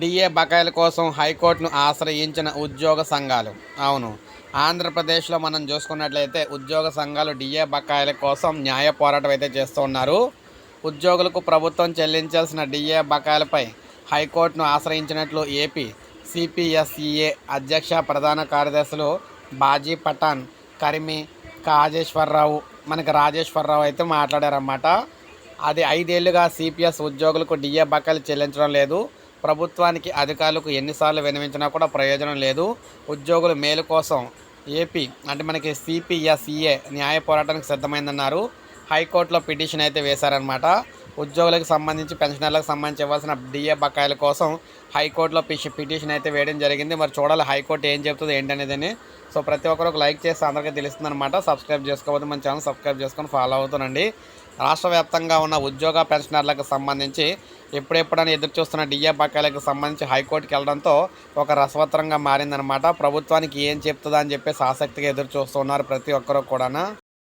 DA బకాయిల కోసం హైకోర్టును ఆశ్రయించిన ఉద్యోగ సంఘాలు. అవును. ఆంధ్రప్రదేశ్లో మనం చూసుకున్నట్లయితే ఉద్యోగ సంఘాలు డిఏ బకాయిల కోసం న్యాయ పోరాటం అయితే చేస్తూ ఉన్నారు. ఉద్యోగులకు ప్రభుత్వం చెల్లించాల్సిన డిఏ బకాయిలపై హైకోర్టును ఆశ్రయించినట్లు ఏపీ సిపిఎస్ఈఏ అధ్యక్ష ప్రధాన కార్యదర్శులు బాజీ పఠాన్ కరిమి కాజేశ్వరరావు మనకి రాజేశ్వరరావు అయితే మాట్లాడారన్నమాట. అది ఐదేళ్ళుగా సిపిఎస్ ఉద్యోగులకు డిఏ బకాయిలు చెల్లించడం లేదు. ప్రభుత్వానికి అధికారులకు ఎన్నిసార్లు వినవించినా కూడా ప్రయోజనం లేదు. ఉద్యోగుల మేలు కోసం ఏపీ అంటే మనకి సిపిఎస్ఈఏ న్యాయ పోరాటానికి సిద్ధమైందన్నారు. హైకోర్టులో పిటిషన్ అయితే వేశారనమాట ఉద్యోగులకు సంబంధించి పెన్షనర్లకు సంబంధించి ఇవ్వాల్సిన డిఏ బకాయిల కోసం హైకోర్టులో పిష పిటిషన్ అయితే వేయడం జరిగింది. మరి చూడాలి హైకోర్టు ఏం చెప్తుంది ఏంటనేదని. సో ప్రతి ఒక్కరు ఒక లైక్ చేస్తే అందరికీ తెలుస్తుంది అనమాట సబ్స్క్రైబ్ చేసుకోవద్దు మన ఛానల్ సబ్స్క్రైబ్ చేసుకొని ఫాలో అవుతానండి రాష్ట్ర వ్యాప్తంగా ఉన్న ఉద్యోగ పెన్షనర్లకు సంబంధించి ఎప్పుడెప్పుడని ఎదురు చూస్తున్న డిఏ బకాయిలకు సంబంధించి హైకోర్టుకి వెళ్ళడంతో ఒక రసవత్రంగా మారిందనమాట ప్రభుత్వానికి ఏం చెప్తుందా అని చెప్పేసి ఆసక్తిగా ఎదురు చూస్తున్నారు ప్రతి ఒక్కరు కూడా